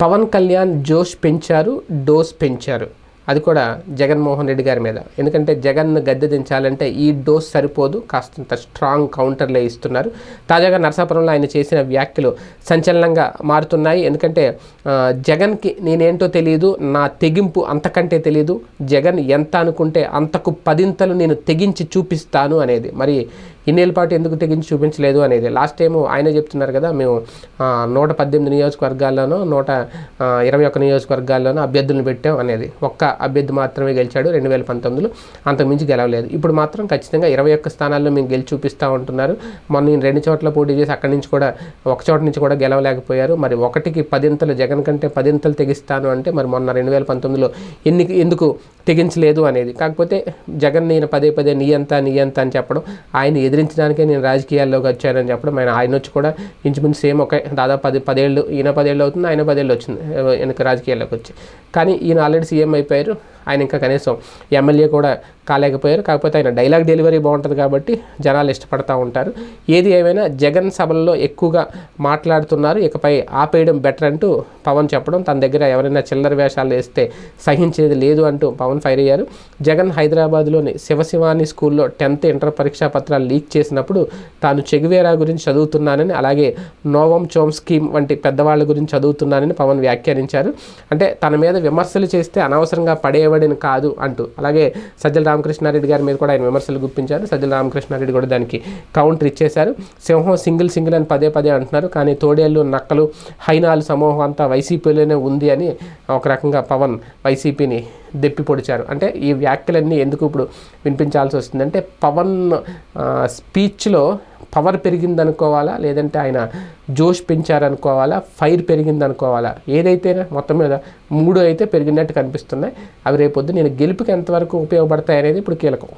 పవన్ కళ్యాణ్ జోష్ పెంచారు డోస్ పెంచారు. అది కూడా జగన్మోహన్ రెడ్డి గారి మీద. ఎందుకంటే జగన్ గద్దె దించాలంటే ఈ డోస్ సరిపోదు కాస్తంత స్ట్రాంగ్ కౌంటర్లే ఇస్తున్నారు. తాజాగా నరసాపురంలో ఆయన చేసిన వ్యాఖ్యలు సంచలనంగా మారుతున్నాయి. ఎందుకంటే జగన్కి నేనేంటో తెలియదు నా తెగింపు అంతకంటే తెలియదు జగన్ ఎంత అనుకుంటే అంతకు పదింతలు నేను తెగించి చూపిస్తాను అనేది. మరి ఇన్నేళ్ళ పాటు ఎందుకు తెగించి చూపించలేదు అనేది. లాస్ట్ టైం ఆయన చెప్తున్నారు కదా మేము నూట పద్దెనిమిది నియోజకవర్గాల్లోనూ నూట ఇరవై ఒక్క నియోజకవర్గాల్లోనూ అభ్యర్థులను పెట్టాం అనేది. ఒక్క అభ్యర్థి మాత్రమే గెలిచాడు రెండు వేల పంతొమ్మిదిలో. అంతకుమించి గెలవలేదు. ఇప్పుడు మాత్రం ఖచ్చితంగా ఇరవై ఒక్క స్థానాల్లో మేము గెలిచి చూపిస్తూ ఉంటున్నారు. మొన్న నేను రెండు చోట్ల పోటీ చేసి అక్కడి నుంచి కూడా ఒక చోట నుంచి కూడా గెలవలేకపోయారు. మరి ఒకటికి పదింతలు జగన్ కంటే పదింతలు తెగిస్తాను అంటే మరి మొన్న రెండు వేల పంతొమ్మిదిలో ఎన్ని ఎందుకు తెగించలేదు అనేది. కాకపోతే జగన్ నేను పదే పదే నీ అంత నీ అంత అని చెప్పడం ఆయన ఎదిరించడానికే నేను రాజకీయాల్లోకి వచ్చానని చెప్పడం ఆయన ఆయన వచ్చి కూడా ఇంచుమించు సేమ్ ఒకే దాదాపు పది పదేళ్ళు ఈయన పదేళ్ళు అవుతుంది ఆయన పదేళ్ళు వచ్చింది వెనక రాజకీయాల్లోకి వచ్చి. కానీ ఈయన ఆల్రెడీ సీఎం అయిపోయారు. ఆయన ఇంకా కనీసం ఎమ్మెల్యే కూడా కాలేకపోయారు. కాకపోతే ఆయన డైలాగ్ డెలివరీ బాగుంటుంది కాబట్టి జనాలు ఇష్టపడతా ఉంటారు. ఏది ఏమైనా జగన్ సభల్లో ఎక్కువగా మాట్లాడుతున్నారు ఇకపై ఆపేయడం బెటర్ అంటూ పవన్ చెప్పడం తన దగ్గర ఎవరైనా చిల్లర వేషాలు వేస్తే సహించేది లేదు అంటూ పవన్ ఫైర్ అయ్యారు. జగన్ హైదరాబాద్లోని శివశివాని స్కూల్లో టెన్త్ ఇంటర్ పరీక్షా పత్రాలు లీక్ చేసినప్పుడు తాను చెగువేరా గురించి చదువుతున్నానని అలాగే నోవం చోమ్ స్కీమ్ వంటి పెద్దవాళ్ళ గురించి చదువుతున్నానని పవన్ వ్యాఖ్యానించారు. అంటే తన మీద విమర్శలు చేస్తే అనవసరంగా పడేయబడిన కాదు అంటూ. అలాగే సజ్జల రామకృష్ణారెడ్డి గారి మీద కూడా ఆయన విమర్శలు గుప్పించారు. సజ్జల రామకృష్ణారెడ్డి కూడా దానికి కౌంటర్ ఇచ్చేశారు. సింహం సింగిల్ సింగిల్ అని పదే పదే అంటున్నారు. కానీ తోడేళ్ళు నక్కలు హైనాలు సమూహం అంతా వైసీపీలోనే ఉంది అని ఒక రకంగా పవన్ వైసీపీని దెప్పి పొడిచారు. అంటే ఈ వ్యాఖ్యలన్నీ ఎందుకు ఇప్పుడు వినిపించాల్సి వస్తుందంటే పవన్ స్పీచ్లో పవర్ పెరిగింది అనుకోవాలా లేదంటే ఆయన జోష్ పెంచారనుకోవాలా? ఫైర్ పెరిగిందనుకోవాలా? ఏదైతేనే? ఏదైతే మొత్తం మీద మూడు అయితే పెరిగినట్టు కనిపిస్తున్నాయి. అవి రేపొద్దు నేను గెలుపుకి ఎంతవరకు ఉపయోగపడతాయి అనేది ఇప్పుడు కీలకం.